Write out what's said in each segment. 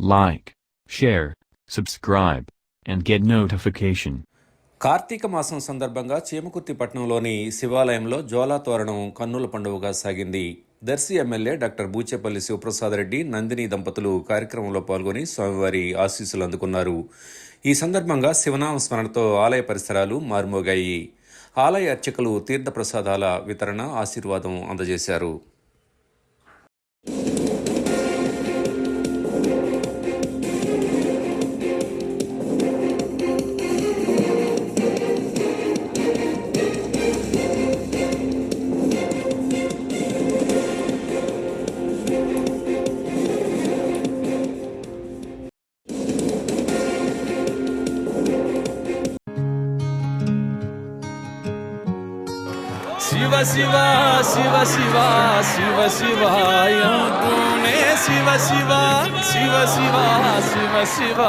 like share subscribe and get notification Karthika మాసం సందర్భంగా చీమకుర్తి పట్టణంలోని శివాలయంలో జ్వాలా తోరణం కన్నుల పండుగగా సాగింది. దర్శి ఎమ్మెల్యే డాక్టర్ బూచేపల్లి శివప్రసాద్ రెడ్డి నందిని దంపతులు కార్యక్రమంలో పాల్గొని స్వామివారి ఆశీస్సులు అందుకున్నారు. ఈ సందర్భంగా శివనామ స్మరణతో ఆలయ పరిసరాలు మారుమోగాయి. ఆలయ అర్చకులు తీర్థప్రసాదాల వితరణ ఆశీర్వాదం అందజేశారు. శివ శివ శివ శివ శివ శివ అంటూనే శివ శివ శివ శివ శివ శివ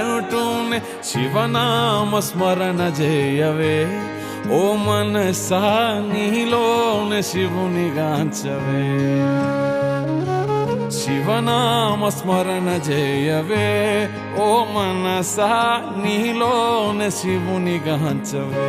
అంటూనే శివనామ స్మరణ చేయవే ఓ మనసా నీలోనే శివుని గాంచవే శివనామ స్మరణ చేయవే ఓ మనసా నీలోనే శివుని గాంచవే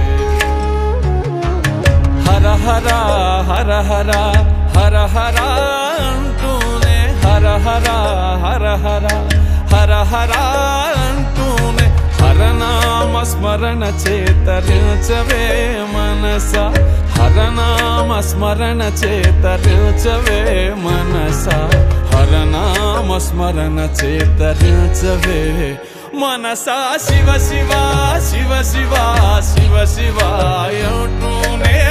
హర హర హర హర హర అంటూనే హర హర హర హర హర హర అంటూనే హరనామ స్మరణ చేతరించవే మనస. హరనామ స్మరణ చేతరించవే మనస. హరనామ స్మరణ చేతరించవే మనసా. శివ శివ శివ శివ శివ శివ అంటూనే